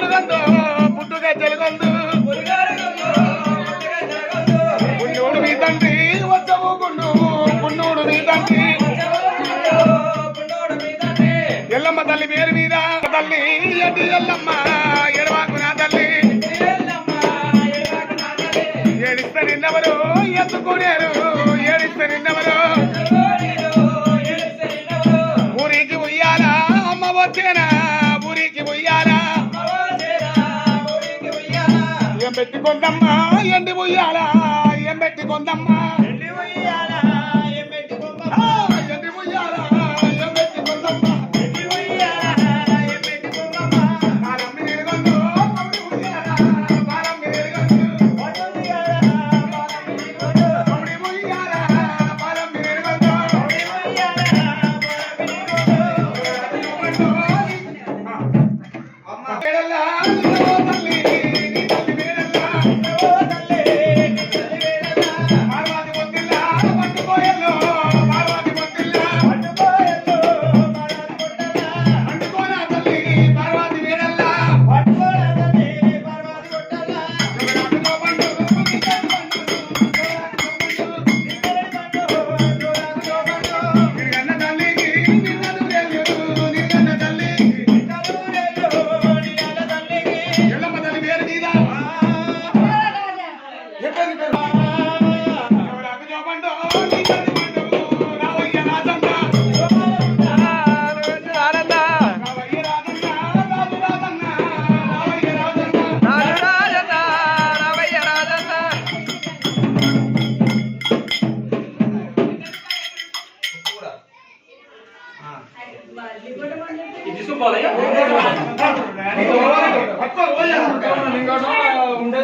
నుగందో పుట్టుగా చెలగొందు. పుణ్యుడు నీ తండ్రి వచ్చవు గుండు పుణ్యుడు నీ తండ్రి. ఎల్లమ్మ తల్లి పేరు మీద తల్లి ఎడ్డి ఎల్లమ్మ? ఎడవాకు నా తల్లి. ఏడిస్తే నిన్నెవరు? ఎత్తుకునేరు. ఏడిస్తే నిన్నెవరు? ఊరికి ఉయ్యాలా అమ్మ వచ్చేనా? ఏం పెట్టి కొందమ్మా ఎండి ఉయ్యాలా ఏం పెట్టి కొందమ్మా ఎండి ఏం పెట్టి కొందమ్మా తల్లి, ఇది తీసుకోపోవాలయ్యా నీకు